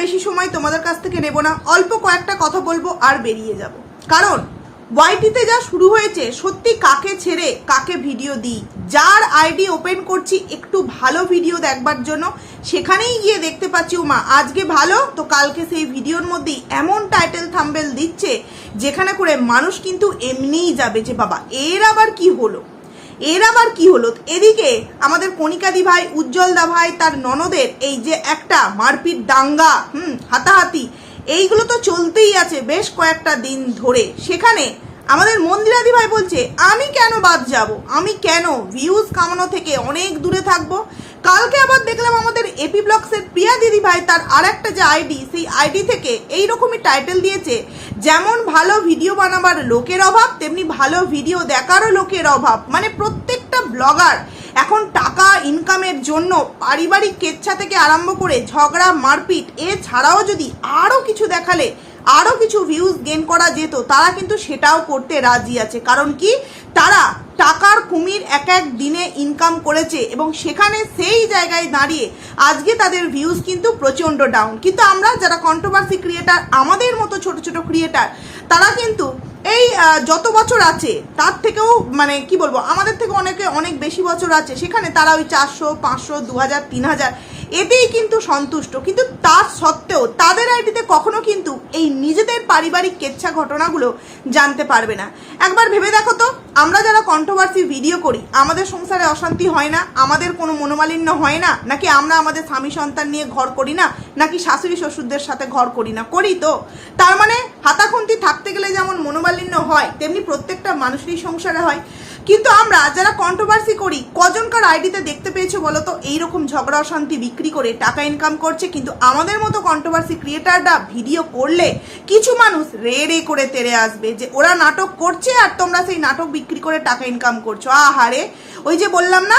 বেশি সময় তোমাদের কাছ থেকে নেব না, অল্প কয়েকটা কথা বলব আর বেরিয়ে যাব। কারণ ওয়াইটিতে যা শুরু হয়েছে সত্যি কাকে ছেড়ে কাকে ভিডিও দিই। যার আইডি ওপেন করছি, একটু ভালো ভিডিও দেখবার জন্য। সেখানেই গিয়ে দেখতে পাচ্ছি, উমা, আজকে ভালো, তো কালকে সেই ভিডিওর মধ্যেই এমন টাইটেল থাম্বেল দিচ্ছে, যেখানে করে মানুষ কিন্তু এমনিই যাবে যে, বাবা, এর আবার কি হলো? এর আবার কি হলো? এদিকে আমাদের কণিকাদি ভাই উজ্জ্বল দা ভাই, তার ননদের, এই যে একটা মারপিট দাঙ্গা, হুম, হাতাহাতি, এইগুলো তো চলতেই আছে বেশ কয়েকটা দিন ধরে। সেখানে আমাদের মন্দিরাদি ভাই বলছে, আমি কেন বাদ যাব? আমি কেন? ভিউজ কামানো থেকে অনেক দূরে থাকব? কালকে আবার দেখলাম আমাদের এপি ব্লগসের প্রিয়া দিদি ভাই তার আর একটা যে আইডি সেই আইডি থেকে এই রকমই টাইটেল দিয়েছে, যেমন ভালো ভিডিও বানাবার লোকের অভাব, তেমনি ভালো ভিডিও দেখারও লোকের অভাব। মানে প্রত্যেকটা ব্লগার এখন টাকা ইনকামের জন্য পারিবারিক কেচ্ছা থেকে আরম্ভ করে ঝগড়া, মারপিট, এছাড়াও যদি আরও কিছু দেখালে, আরও কিছু ভিউজ গেন করা যেত, তারা কিন্তু সেটাও করতে রাজি আছে। কারণ কি? তারা টাকার কুমির এক এক দিনে ইনকাম করেছে এবং সেখানে সেই জায়গায় দাঁড়িয়ে আজকে তাদের ভিউজ কিন্তু প্রচণ্ড ডাউন কিন্তু আমরা যারা কন্ট্রোভার্সি ক্রিয়েটার আমাদের মতো ছোট ছোট ক্রিয়েটার তারা কিন্তু এই যত বছর আছে, তার থেকেও মানে কি বলব, আমাদের থেকে অনেকে অনেক বেশি বছর আছে, সেখানে তারা ওই চারশো, পাঁচশো দু হাজার তিন হাজার এতেই কিন্তু সন্তুষ্ট। কিন্তু তা সত্ত্বেও তাদের আইডিতে কখনো কিন্তু এই নিজেদের পারিবারিক কেচ্ছা ঘটনাগুলো জানতে পারবে না। একবার ভেবে দেখো তো, আমরা যারা কন্ট্রোভার্সি ভিডিও করি, আমাদের সংসারে অশান্তি হয় না? আমাদের কোনো মনোমালিন্য হয় না? নাকি আমরা আমাদের স্বামী সন্তান নিয়ে ঘর করি না? নাকি শাশুড়ি শ্বশুরদের সাথে ঘর করি না? করি তো। তার মানে হাতাখুন্তি থাকতে গেলে যেমন মনোমালিন্য হয়, তেমনি প্রত্যেকটা মানুষেরই সংসারে হয়। কিন্তু আমরা যারা কন্ট্রোভার্সি করি, কজনকার আইডিতে দেখতে পেয়েছ বলো তো এইরকম ঝগড়া অশান্তি বিক্রি করে টাকা ইনকাম করছে, কিন্তু আমাদের মতো কন্ট্রোভার্সি ক্রিয়েটাররা ভিডিও করলে কিছু মানুষ রে রে করে তেরে আসবে যে ওরা নাটক করছে আর তোমরা সেই নাটক বিক্রি করে টাকা ইনকাম করছ। আহারে, ওই যে বললাম না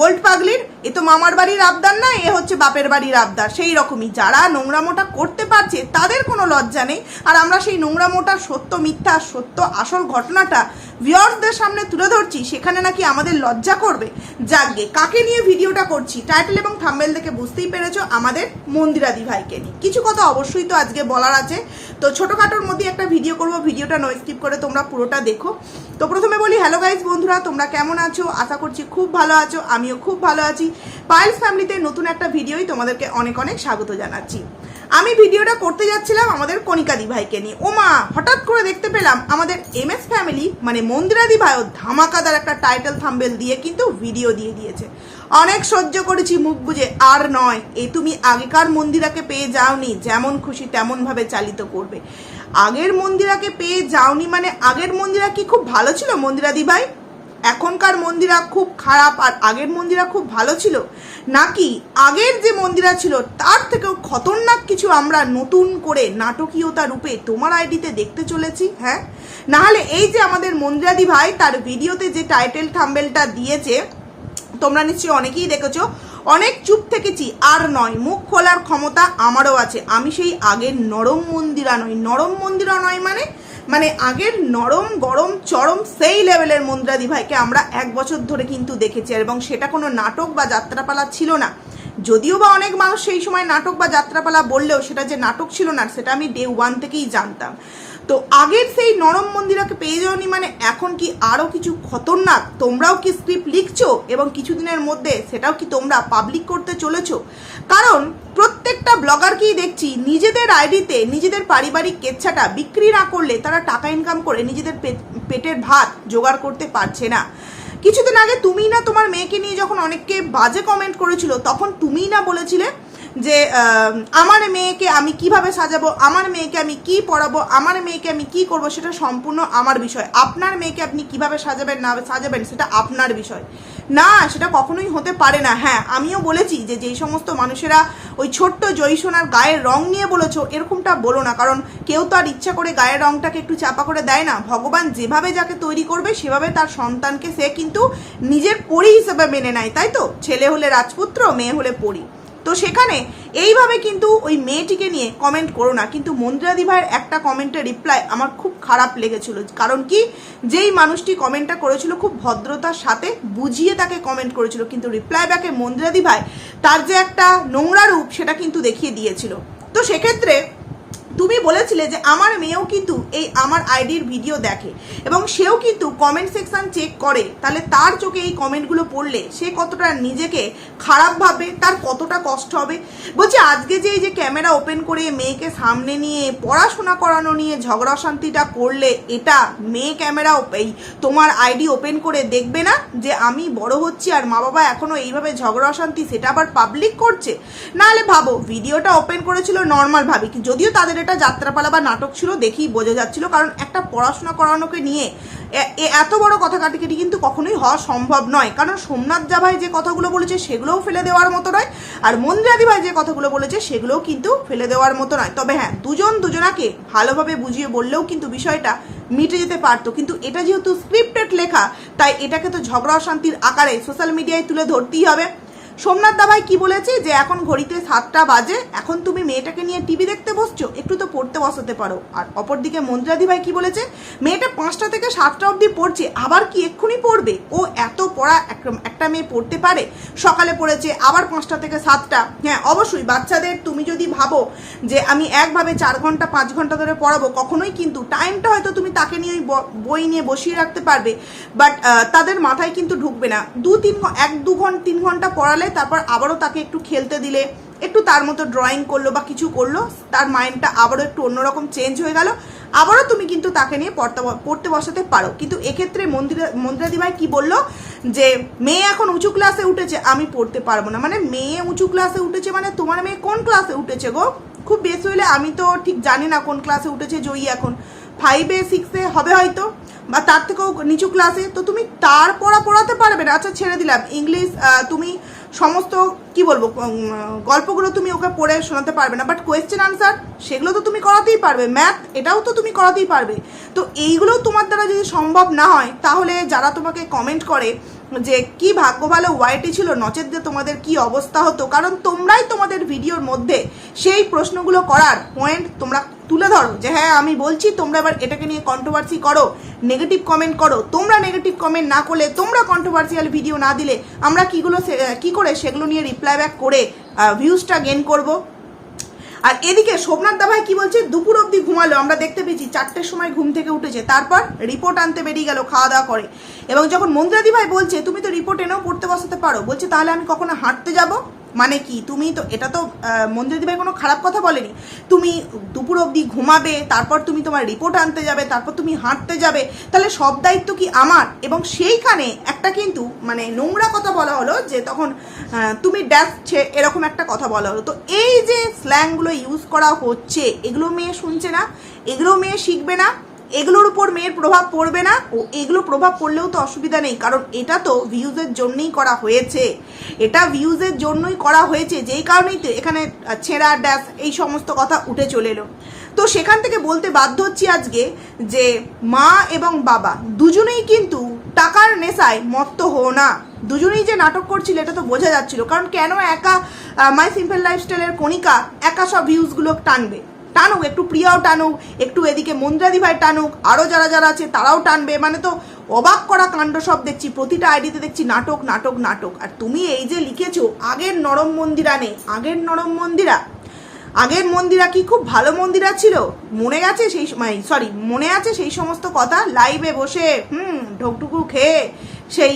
গোল্ড পাগলির এ তো মামার বাড়ির আবদার না, এ হচ্ছে বাপের বাড়ির আবদার। সেই রকমই যারা নোংরামোটা করতে পারছে, তাদের কোনো লজ্জা নেই। আর আমরা সেই নোংরামোটার সত্য মিথ্যা, সত্য আসল ঘটনাটা ভিউয়ার্সদের সামনে তুলে ধরছি, সেখানে নাকি আমাদের লজ্জা করবে? যাকগে, কাকে নিয়ে ভিডিওটা করছি? টাইটেল এবং থাম্বেল দেখে বুঝতেই পেরেছ আমাদের মন্দিরাদি ভাইকে নিয়ে। কিছু কথা অবশ্যই তো আজকে বলার আছে। তো ছোটোখাটোর মধ্যে একটা ভিডিও করব, ভিডিওটা নয় স্কিপ করে তোমরা পুরোটা দেখো। তো প্রথমে বলি, হ্যালো গাইজ বন্ধুরা, তোমরা কেমন আছো? আশা করছি খুব ভালো আছো, আমিও খুব ভালো আছি। পাইলস ফ্যামিলিতে নতুন একটা ভিডিওই তোমাদেরকে অনেক অনেক স্বাগত জানাচ্ছি। আমি ভিডিওটা করতে যাচ্ছিলাম আমাদের কণিকাদি ভাইকে নিয়ে। ওমা হঠাৎ করে দেখতে পেলাম আমাদের এম এস ফ্যামিলি মানে মন্দিরাদি ভাইও ধামাকাদার একটা টাইটেল থাম্বেল দিয়ে কিন্তু ভিডিও দিয়ে দিয়েছে। অনেক সহ্য করেছি মুখ বুঝে আর নয় এ তুমি আগেকার মন্দিরাকে পেয়ে যাওনি, যেমন খুশি তেমনভাবে চালিত করবে। আগের মন্দিরাকে পেয়ে যাওনি মানে আগের মন্দিরা কি খুব ভালো ছিল মন্দিরাদি ভাই এখনকার মন্দিরা খুব খারাপ আর আগের মন্দিরা খুব ভালো ছিল? নাকি আগের যে মন্দিরা ছিল, তার থেকেও খতরনাক কিছু আমরা নতুন করে নাটকীয়তা রূপে তোমার আইডিতে দেখতে চলেছি হ্যাঁ? নাহলে এই যে আমাদের মন্দিরাদি ভাই তার ভিডিওতে যে টাইটেল থাম্বেলটা দিয়েছে, তোমরা নিশ্চয়ই অনেকেই দেখেছ, অনেক চুপ থেকেছি, আর নয়, মুখ খোলার ক্ষমতা আমারও আছে। আমি সেই আগের নরম মন্দিরা নই, নরম মন্দিরা নয় মানে মানে আগের নরম, গরম, চরম সেই লেভেলের মন্দ্রাদি ভাইকে আমরা এক বছর ধরে কিন্তু দেখেছি। এবং সেটা কোনো নাটক বা যাত্রাপালা ছিল না। যদিও বা অনেক মানুষ সেই সময় নাটক বা যাত্রাপালা বললেও সেটা যে নাটক ছিল না, সেটা আমি ডে ওয়ান থেকেই জানতাম। তো আগের সেই নরম মন্দিরাকে পেয়ে যাওনি মানে এখন কি আরও কিছু খতরনাক? তোমরাও কি স্ক্রিপ্ট লিখছো এবং কিছুদিনের মধ্যে সেটাও কি তোমরা পাবলিক করতে চলেছো? কারণ প্রত্যেকটা ব্লগারকেই দেখছি নিজেদের আইডিতে নিজেদের পারিবারিক কেচ্ছাটা বিক্রি না করলে তারা টাকা ইনকাম করে নিজেদের পেটের ভাত জোগাড় করতে পারছে না। কিছুদিন আগে তুমি না তোমার মেয়েকে নিয়ে যখন অনেককে বাজে কমেন্ট করেছিল, তখন তুমিই না বলেছিলে যে আমার মেয়েকে আমি কীভাবে সাজাবো, আমার মেয়েকে আমি কি পড়াবো, আমার মেয়েকে আমি কি করব সেটা সম্পূর্ণ আমার বিষয়। আপনার মেয়েকে আপনি কীভাবে সাজাবেন, না সাজাবেন সেটা আপনার বিষয়। না, সেটা কখনোই হতে পারে না। হ্যাঁ আমিও বলেছি যে, যেই সমস্ত মানুষেরা ওই ছোট্ট জয়সোনার গায়ের রং নিয়ে বলেছ, এরকমটা বলো না। কারণ কেউ তো আর ইচ্ছা করে গায়ের রংটাকে একটু চাপা করে দেয় না। ভগবান যেভাবে যাকে তৈরি করবে, সেভাবে তার সন্তানকে সে কিন্তু নিজের পরি হিসেবে মেনে নেয়, তাই তো? ছেলে হলে রাজপুত্র, মেয়ে হলে পরি। তো সেখানে এইভাবে কিন্তু ওই মেয়েটিকে নিয়ে কমেন্ট করো না। কিন্তু মন্দিরাদি ভাইয়ের একটা কমেন্টের রিপ্লাই আমার খুব খারাপ লেগেছিল। কারণ কি? যেই মানুষটি কমেন্টটা করেছিল খুব ভদ্রতার সাথে বুঝিয়ে তাকে কমেন্ট করেছিল। কিন্তু রিপ্লাই ব্যাকে মন্দিরাদি ভাই তার যে একটা নোংরা রূপ সেটা কিন্তু দেখিয়ে দিয়েছিল। তো সেক্ষেত্রে তুমি বলেছিলে যে আমার মেয়েও কিন্তু এই আমার আইডির ভিডিও দেখে এবং সেও কিন্তু কমেন্ট সেকশন চেক করে। তাহলে তার চোখে এই কমেন্টগুলো পড়লে সে কতটা নিজেকে খারাপ ভাবে তার কতটা কষ্ট হবে? বলছি, আজকে যে এই যে ক্যামেরা ওপেন করে মেয়েকে সামনে নিয়ে পড়াশোনা করানো নিয়ে ঝগড়া শান্তিটা করলে এটা মেয়ে ক্যামেরা এই তোমার আইডি ওপেন করে দেখবে না যে আমি বড় হচ্ছি আর মা বাবা এখনও এইভাবে ঝগড়া অশান্তি সেটা আবার পাবলিক করছে? নাহলে ভাবো ভিডিওটা ওপেন করেছিল নর্মাল ভাবে কি যদিও তাদের এটা যাত্রাপালা বা নাটক ছিল দেখেই বোঝা যাচ্ছিল, কারণ একটা পড়াশোনা করানোকে নিয়ে এত বড় কথা কাটিকাটি কিন্তু কখনোই হওয়া সম্ভব নয়। কারণ সোমনাথ জাভাই যে কথাগুলো বলেছে সেগুলোও ফেলে দেওয়ার মতো নয়, আর মন্দিরাদি ভাই যে কথাগুলো বলেছে সেগুলোও কিন্তু ফেলে দেওয়ার মতো নয়। তবে হ্যাঁ দুজন দুজনাকে ভালোভাবে বুঝিয়ে বললেও কিন্তু বিষয়টা মিটে যেতে পারতো। কিন্তু এটা যেহেতু স্ক্রিপ্টেড লেখা, তাই এটাকে তো ঝগড়া অশান্তির আকারে সোশ্যাল মিডিয়ায় তুলে ধরতেই হবে। সোমনাথ দাভাই কি বলেছে? যে এখন ঘড়িতে সাতটা বাজে, এখন তুমি মেয়েটাকে নিয়ে টিভি দেখতে বসছো, একটু তো পড়তে বসাতে পারো। আর অপরদিকে মন্দিরাদি ভাই কি বলেছে? মেয়েটা পাঁচটা থেকে সাতটা অবধি পড়ছে, আবার কি এক্ষুনি পড়বে? ও এত পড়া এক- একটা মেয়ে পড়তে পারে? সকালে পড়েছে, আবার পাঁচটা থেকে সাতটা। হ্যাঁ অবশ্যই বাচ্চাদের তুমি যদি ভাবো যে আমি একভাবে চার ঘণ্টা, পাঁচ ঘণ্টা ধরে পড়াবো, কখনোই কিন্তু টাইমটা হয়তো তুমি তাকে নিয়ে ওই বই নিয়ে বসিয়ে রাখতে পারবে। বাট তাদের মাথায় কিন্তু ঢুকবে না। দু তিন এক, দু ঘণ্টা, তিন ঘণ্টা পড়ালে তারপর আবারও তাকে একটু খেলতে দিলে, একটু তার মতো ড্রয়িং করল বা কিছু করল, তার মাইন্ডটা আবারও একটু অন্যরকম চেঞ্জ হয়ে গেল। আবারও তুমি কিন্তু তাকে নিয়ে পড়তে পড়তে বসাতে পারো। কিন্তু এক্ষেত্রে মন্দিরা মন্দিরাদি ভাই কি বলল? যে মেয়ে এখন উঁচু ক্লাসে উঠেছে, আমি পড়তে পারব না। মানে মেয়ে উঁচু ক্লাসে উঠেছে মানে তোমার মেয়ে কোন ক্লাসে উঠেছে গো? খুব বেশি হলে আমি তো ঠিক জানি না কোন ক্লাসে উঠেছে জয়ী এখন। ফাইভে সিক্সে হবে হয়তো। বা তার থেকেও নিচু ক্লাসে তো তুমি তার পড়া পড়াতে পারবে না। আচ্ছা ছেড়ে দিলাম। ইংলিশ তুমি সমস্ত, কি বলব গল্পগুলো তুমি ওকে পড়ে শোনাতে পারবে না। বাট কোয়েশ্চেন আনসার সেগুলো তো তুমি করাতেই পারবে। ম্যাথ এটাও তো তুমি করাতেই পারবে। তো এইগুলো তোমার দ্বারা যদি সম্ভব না হয়, তাহলে যারা তোমাকে কমেন্ট করে যে কি ভাগ্য ভালো ওয়াইটি ছিল, নচেত যে তোমাদের কি অবস্থা হতো, কারণ তোমরাই তোমাদের ভিডিওর মধ্যে সেই প্রশ্নগুলো করার পয়েন্ট তোমরা তুলে ধরো যে হ্যাঁ আমি বলছি, তোমরা এবার এটাকে নিয়ে কন্ট্রোভার্সি করো নেগেটিভ কমেন্ট করো, তোমরা নেগেটিভ কমেন্ট না করলে, তোমরা কন্ট্রোভার্সিয়াল ভিডিও না দিলে, আমরা কিগুলো কি করে সেগুলো নিয়ে রিপ্লাই ব্যাক করে ভিউজটা গেন করব? আর এদিকে সোমনাথ দাভাই কি বলছে? দুপুর অবধি ঘুমালো। আমরা দেখতে পেয়েছি চারটের সময় ঘুম থেকে উঠেছে। তারপর রিপোর্ট আনতে বেরিয়ে গেল খাওয়া দাওয়া করে। এবং যখন মন্দিরাদি ভাই বলছে, তুমি তো রিপোর্ট এনেও পড়তে বসাতে পারো। বলছে, তাহলে আমি কখনো হাঁটতে যাব? মানে কি? তুমি তো, এটা তো মন্দিরাদি কোনো খারাপ কথা বলেনি। তুমি দুপুর অবধি ঘুমাবে, তারপর তুমি তোমার রিপোর্ট আনতে যাবে, তারপর তুমি হাঁটতে যাবে। তাহলে সব দায়িত্ব কি আমার? এবং সেইখানে একটা কিন্তু মানে নোংরা কথা বলা হলো যে তখন তুমি ড্যাশ এরকম একটা কথা বলা হলো। তো এই যে স্ল্যাংগুলো ইউজ করা হচ্ছে, এগুলো মেয়ে শুনছে না? এগুলো মেয়ে শিখবে না? এগুলোর উপর মেয়ের প্রভাব পড়বে না। ও এগুলো প্রভাব পড়লেও তো অসুবিধা নেই, কারণ এটা তো ভিউজের জন্যই করা হয়েছে। এটা ভিউজের জন্যই করা হয়েছে, যেই কারণেই তো এখানে ছেঁড়া, ড্যাশ এই সমস্ত কথা উঠে চলে এলো। তো সেখান থেকে বলতে বাধ্য হচ্ছি আজকে যে মা এবং বাবা দুজনেই কিন্তু টাকার নেশায় মত্ত হো না। দুজনেই যে নাটক করছিল এটা তো বোঝা যাচ্ছিল, কারণ কেন একা মাই সিম্পল লাইফস্টাইলের কণিকা একা সব ভিউজগুলো টানবে? টানুক, একটু প্রিয়াও টানুক, একটু এদিকে মন্দিরাদি ভাই টানুক আরও যারা যারা আছে তারাও টানবে। মানে তো অবাক করা কাণ্ড সব দেখছি, প্রতিটা আইডিতে দেখছি নাটক নাটক নাটক। আর তুমি এই যে লিখেছো, আগের নরম মন্দিরা নেই, আগের নরম মন্দিরা। আগের মন্দিরা কি খুব ভালো মন্দিরা ছিল? মনে গেছে সেই সময় সরি মনে আছে সেই সমস্ত কথা? লাইভে বসে, হুম ঢোকটুকু খেয়ে সেই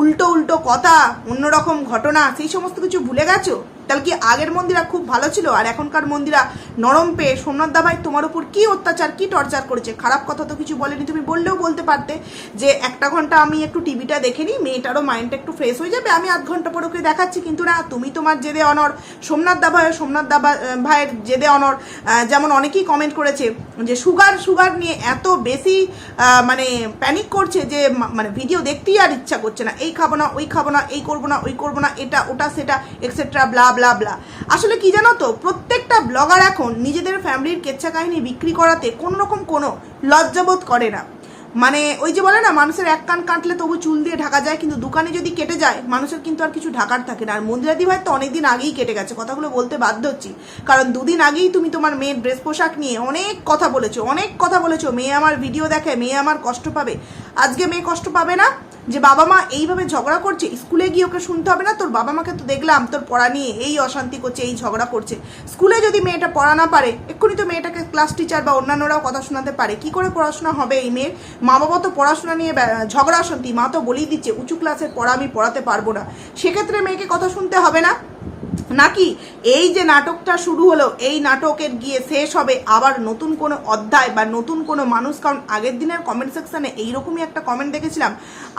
উল্টো উল্টো কথা, অন্যরকম ঘটনা, সেই সমস্ত কিছু ভুলে গেছো? তাহলে কি আগের মন্দিরা খুব ভালো ছিল? আর এখনকার মন্দিরা নরম পেয়ে সোমনাথ দা ভাই তোমার উপর কি অত্যাচার, কি টর্চার করেছে? খারাপ কথা তো কিছু বলেনি। তুমি বললেও বলতে পারতে যে একটা ঘণ্টা আমি একটু টিভিটা দেখে নিই, মেয়েটারও মাইন্ডটা একটু ফ্রেশ হয়ে যাবে, আমি আধ ঘণ্টা পর ওকে দেখাচ্ছি। কিন্তু না, তুমি তোমার জেদে অনর সোমনাথ দা ভাই সোমনাথ দা ভাইয়ের জেদে অনর যেমন অনেকেই কমেন্ট করেছে যে সুগার সুগার নিয়ে এত বেশি মানে প্যানিক করছে যে মানে ভিডিও দেখতেই আর ইচ্ছা করছে না। এই খাব না, ওই খাব না, এই করব না, ওই করব না, এটা, ওটা, সেটা এক্সেট্রা ব্লা ব্লা ব্লা আসলে কি জানো তো? প্রত্যেকটা ব্লগার এখন নিজেদের ফ্যামিলির কেচ্ছা কাহিনী বিক্রি করাতে কোনো রকম কোনো লজ্জাবোধ করে না। মানে ওই যে বলে না, মানুষের এক কান কাটলে তবু চুল দিয়ে ঢাকা যায়, কিন্তু দোকানে যদি কেটে যায়, মানুষের কিন্তু আর কিছু ঢাকার থাকে না। আর মন্দিরাদি ভাই তো অনেকদিন আগেই কেটে গেছে, কথাগুলো বলতে বাধ্য হচ্ছি। কারণ দুদিন আগেই তুমি তোমার মেয়ের ড্রেস পোশাক নিয়ে অনেক কথা বলেছ, অনেক কথা বলেছ। মেয়ে আমার ভিডিও দেখে, মেয়ে আমার কষ্ট পাবে। আজকে মেয়ে কষ্ট পাবে না? যে বাবা মা এইভাবে ঝগড়া করছে, স্কুলে গিয়ে ওকে শুনতে হবে না? তোর বাবা মাকে তো দেখলাম, তোর পড়া নিয়ে এই অশান্তি করছে, এই ঝগড়া করছে। স্কুলে যদি মেয়েটা পড়া না পারে, এক্ষুনি তো মেয়েটাকে ক্লাস টিচার বা অন্যান্যরাও কথা শোনাতে পারে। কি করে পড়াশোনা হবে এই মেয়ের? মা বাবা তো পড়াশোনা নিয়ে ঝগড়া অশান্তি, মা তো বলেই দিচ্ছে, উঁচু ক্লাসের পড়া আমি পড়াতে পারব না। সেক্ষেত্রে মেয়েকে কথা শুনতে হবে না? নাকি এই যে নাটকটা শুরু হলো, এই নাটকের গিয়ে শেষ হবে আবার নতুন কোনো অধ্যায় বা নতুন কোনো মানুষ? কারণ আগের দিনের কমেন্ট সেকশনে এইরকমই একটা কমেন্ট দেখেছিলাম।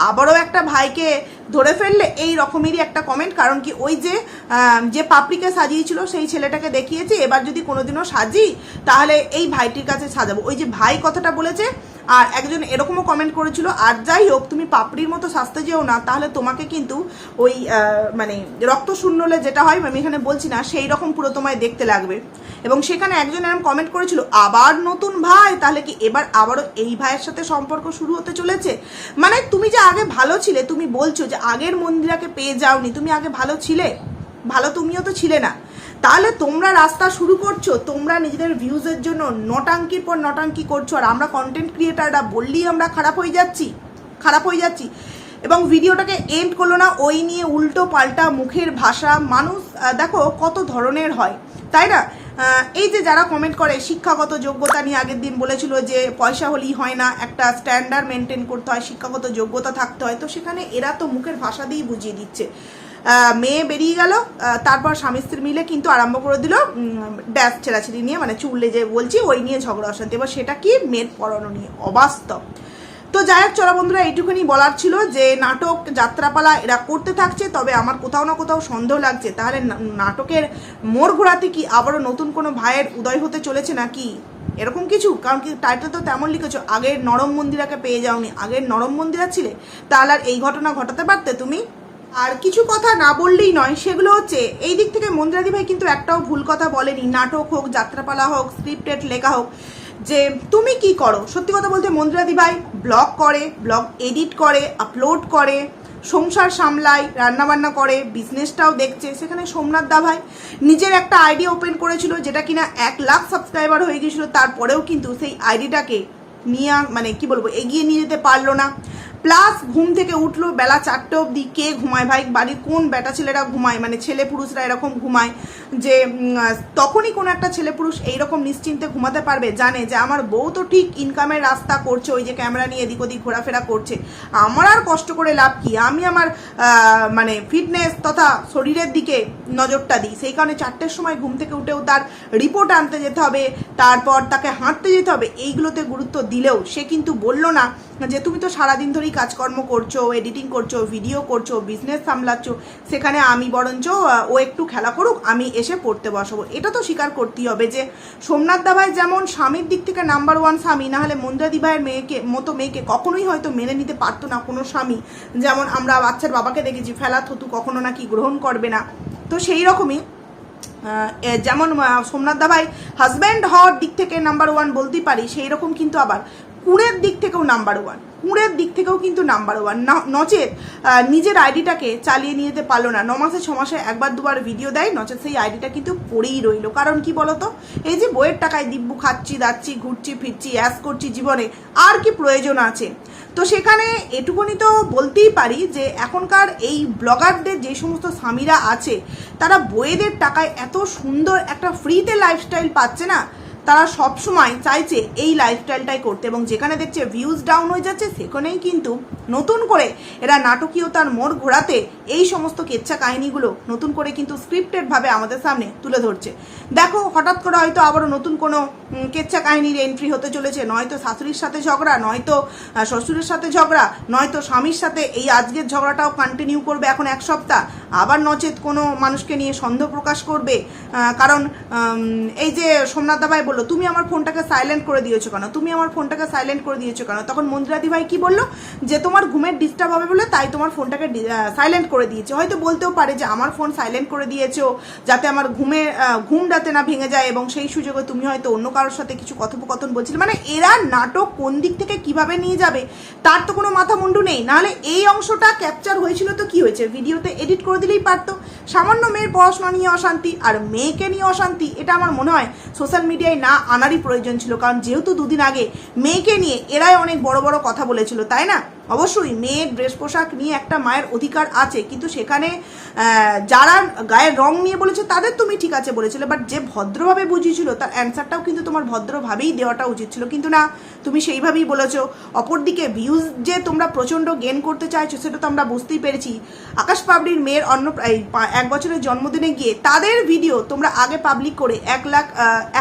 আবারও একটা ভাইকে ধরে ফেললে এই রকমেরই একটা কমেন্ট কারণ কি ওই যে যে পাপড়িকে সাজিয়েছিল সেই ছেলেটাকে দেখিয়েছে, এবার যদি কোনোদিনও সাজি, তাহলে এই ভাইটির কাছে সাজাবো। ওই যে ভাই কথাটা বলেছে আর একজন এরকমও কমেন্ট করেছিল, আর যাই হোক তুমি পাপড়ির মতো সাজতে যেও না, তাহলে তোমাকে কিন্তু ওই মানে রক্ত শূন্যলে যেটা হয়, আমি এখানে বলছি না সেই রকম পুরো তোমায় দেখতে লাগবে। এবং সেখানে একজন এরকম কমেন্ট করেছিল, আবার নতুন ভাই, তাহলে কি এবার আবারও এই ভাইয়ের সাথে সম্পর্ক শুরু হতে চলেছে? মানে তুমি যে আগে ভালো ছিলে, তুমি বলছো যে আগের মন্দিরাকে পেয়ে যাওনি, তুমি আগে ভালো ছিলে? ভালো তুমিও তো ছিলে না। তাহলে তোমরা রাস্তা শুরু করছ, তোমরা নিজেদের ভিউজের জন্য নটাঙ্কির পর নটাঙ্কি করছ, আর আমরা কন্টেন্ট ক্রিয়েটাররা বললেই আমরা খারাপ হয়ে যাচ্ছি, খারাপ হয়ে যাচ্ছি। এবং ভিডিওটাকে এন্ড করল না, ওই নিয়ে উল্টো পাল্টা মুখের ভাষা, মানুষ দেখো কত ধরনের হয়, তাই না? এই যে যারা কমেন্ট করে, শিক্ষাগত যোগ্যতা নিয়ে আগের দিন বলেছিল যে পয়সা হলেই হয় না, একটা স্ট্যান্ডার্ড মেনটেন করতে হয়, শিক্ষাগত যোগ্যতা থাকতে হয়, তো সেখানে এরা তো মুখের ভাষা দিয়েই বুঝিয়ে দিচ্ছে। মেয়ে বেরিয়ে গেল। তারপর স্বামী স্ত্রী মিলে কিন্তু আরম্ভ করে দিল ড্যাস ছেঁড়াছিড়ি নিয়ে মানে চুললে যে বলছি, ওই নিয়ে ঝগড়া অশান্তি। এবার সেটা কি? মেয়ের পড়ানো নিয়ে। অবাস্তব। তো যাই হোক, চলা বন্ধুরা, এইটুকুনি বলার ছিল যে নাটক, যাত্রাপালা এরা করতে থাকছে, তবে আমার কোথাও না কোথাও সন্দেহ লাগছে। তাহলে নাটকের মোড় ঘোরাতে কি আবারও নতুন কোনো ভাইয়ের উদয় হতে চলেছে নাকি? এরকম কিছু? কারণ কি টাইটেল তো তেমন লিখেছো, আগের নরম মন্দিরাকে পেয়ে যাওনি, আগের নরম মন্দিরা ছিলে, তাহলে আর এই ঘটনা ঘটাতে পারতে তুমি? আর কিছু কথা না বললেই নয়, সেগুলো হচ্ছে, এই দিক থেকে মন্দিরাদি ভাই কিন্তু একটাও ভুল কথা বলেনি। নাটক হোক, যাত্রাপালা হোক স্ক্রিপ্টেড লেখা হোক, যে তুমি কি করো? সত্যি কথা বলতে মন্দিরাদি ভাই ব্লগ করে, ব্লগ এডিট করে আপলোড করে, সংসার সামলায়, রান্নাবান্না করে বিজনেসটাও দেখছে। সেখানে সোমনাথ দা ভাই নিজের একটা আইডি ওপেন করেছিল, যেটা কিনা এক লাখ সাবস্ক্রাইবার হয়ে গিয়েছিল, তারপরেও কিন্তু সেই আইডিটাকে নিয়ে মানে কি বলব, এগিয়ে নিয়ে যেতে পারল না। প্লাস ঘুম থেকে উঠল বেলা চারটে অবধি। কে ঘুমায় ভাই? বাড়ির কোন বেটা ছেলেরা ঘুমায়? মানে ছেলে পুরুষরা এরকম ঘুমায় যে তখনই কোনো একটা ছেলে পুরুষ এইরকম নিশ্চিন্তে ঘুমাতে পারবে? জানে যে আমার বউ তো ঠিক ইনকামের রাস্তা করছে, ওই যে ক্যামেরা নিয়ে এদিক ওদিক ঘোরাফেরা করছে। আমার আর কষ্ট করে লাভ কি? আমি আমার মানে ফিটনেস তথা শরীরের দিকে নজরটা দিই। সেই কারণে চারটের সময় ঘুম থেকে উঠেও তার রিপোর্ট আনতে যেতে হবে, তারপর তাকে হাঁটতে যেতে হবে, এইগুলোতে গুরুত্ব দিলেও সে কিন্তু বলল না যে, তুমি তো সারাদিন ধরেই কাজকর্ম করছ এডিটিং করছ ভিডিও করছ বিজনেস সামলাচ্ছ, সেখানে আমি বরঞ্চ ও একটু খেলা করুক, আমি এসে পড়তে বসাবো। এটা তো স্বীকার করতেই হবে যে সোমনাথ দাভাই যেমন স্বামীর দিক থেকে নাম্বার ওয়ান স্বামী না হলে মন্দিরাদি ভাইয়ের মেয়েকে, মতো মেয়েকে কখনোই হয়তো মেনে নিতে পারতো না কোনো স্বামী। যেমন আমরা বাচ্চার বাবাকে দেখেছি, ফেলা থতু কখনো নাকি গ্রহণ করবে না। তো সেই রকমই যেমন সোমনাথ দাভাই হাজব্যান্ড হওয়ার দিক থেকে নাম্বার ওয়ান বলতেই পারি, সেই রকম কিন্তু আবার কুঁড়ের দিক থেকেও নাম্বার ওয়ান কুঁড়ের দিক থেকেও কিন্তু নাম্বার ওয়ান নচেত নিজের আইডিটাকে চালিয়ে নিয়ে যেতে পারল না। ন মাসে ছ মাসে একবার, দুবার ভিডিও দেয়, নচেত সেই আইডিটা কিন্তু পড়েই রইল। কারণ কি বলতো? এই যে বইয়ের টাকায় দিব্যু খাচ্ছি, দাচ্ছি, ঘুরছি, ফিরছি অ্যাস করছি জীবনে, আর কি প্রয়োজন আছে? তো সেখানে এটুকুনি তো বলতেই পারি যে, এখনকার এই ব্লগারদের যে সমস্ত স্বামীরা আছে, তারা বইয়েদের টাকায় এত সুন্দর একটা ফ্রিতে লাইফস্টাইল পাচ্ছে না তারা সব সময় চাইছে এই লাইফস্টাইলটাই করতে এবং যেখানে দেখছে ভিউজ ডাউন হয়ে যাচ্ছে, সেখানেই কিন্তু নতুন করে এরা নাটকীয়তার মোড় ঘোরাতে এই সমস্ত কেচ্ছা কাহিনীগুলো নতুন করে কিন্তু স্ক্রিপ্টেড ভাবে আমাদের সামনে তুলে ধরছে। দেখো, হঠাৎ করে হয়তো আবারও নতুন কোনো কেচ্ছা কাহিনীর এন্ট্রি হতে চলেছে। নয়তো শাশুড়ির সাথে ঝগড়া, নয়তো শ্বশুরের সাথে ঝগড়া, নয়তো স্বামীর সাথে এই আজকের ঝগড়াটাও কন্টিনিউ করবে এখন এক সপ্তাহ। আবার নচেত কোনো মানুষকে নিয়ে সন্দেহ প্রকাশ করবে কারণ এই যে সোমনাথ দাবাই বলল, তুমি আমার ফোনটাকে সাইলেন্ট করে দিয়েছ কেন? তুমি আমার ফোনটাকে সাইলেন্ট করে দিয়েছ কেন? তখন মন্দিরাদি ভাই কি বলল, যে তোমার ঘুমের ডিস্টার্ব হবে বলে তাই তোমার ফোনটাকে সাইলেন্ট করে দিয়েছে। হয়তো বলতেও পারে যে আমার ফোন সাইলেন্ট করে দিয়েছ, যাতে আমার ঘুমে ঘুম যাতে না ভেঙে যায় এবং সেই সুযোগে তুমি হয়তো অন্য কারোর সাথে কিছু কথোপকথন বলছিলে। মানে এরা নাটক কোন দিক থেকে কীভাবে নিয়ে যাবে, তার তো কোনো মাথা মুন্ডু নেই। নাহলে এই অংশটা ক্যাপচার হয়েছিল তো কি হয়েছে? ভিডিওতে এডিট করে দিলেই পারতো। সামান্য মেয়ের পড়াশোনা নিয়ে অশান্তি আর মেয়েকে নিয়ে অশান্তি, এটা আমার মনে হয় সোশ্যাল মিডিয়ায় না আনারই প্রয়োজন ছিল। কারণ যেহেতু দুদিন আগে মেয়েকে নিয়ে এরাই অনেক বড় বড় কথা বলেছিল, তাই না? অবশ্যই মেয়ের ড্রেস পোশাক নিয়ে একটা মায়ের অধিকার আছে, কিন্তু সেখানে যারা গায়ের রং নিয়ে বলেছে তাদের তুমি ঠিক আছে বলেছিলে বাট যে ভদ্রভাবে বুঝিয়েছিল তার অ্যান্সারটাও কিন্তু তোমার ভদ্রভাবেই দেওয়াটা উচিত ছিল। কিন্তু না, তুমি সেইভাবেই বলেছ। অপরদিকে ভিউজ যে তোমরা প্রচণ্ড গেন করতে চাইছো সেটা তো আমরা বুঝতেই পেরেছি। আকাশ পাবলির মেয়ের অন্য এক বছরের জন্মদিনে গিয়ে তাদের ভিডিও তোমরা আগে পাবলিক করে এক লাখ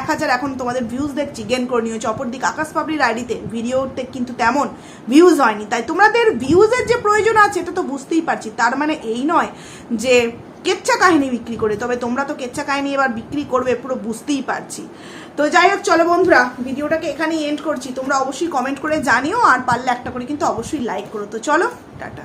এক হাজার এখন তোমাদের ভিউজ দেখছি গেন করে নিয়েছো। অপরদিকে আকাশ পাবলির আইডিতে ভিডিওতে কিন্তু তেমন ভিউজ হয়নি। তাই তোমাদের ভিউজের যে প্রয়োজন আছে, এটা তো বুঝতেই পারছি। তার মানে এই নয় যে কেচ্ছা কাহিনী বিক্রি করে, তবে তোমরা তো কেচ্ছা কাহিনী এবার বিক্রি করবে, পুরো বুঝতেই পারছি। তো যাই হোক, চলো বন্ধুরা, ভিডিওটাকে এখানেই এন্ড করছি। তোমরা অবশ্যই কমেন্ট করে জানিও, আর পারলে একটা করে কিন্তু অবশ্যই লাইক করো। তো চলো, টাটা।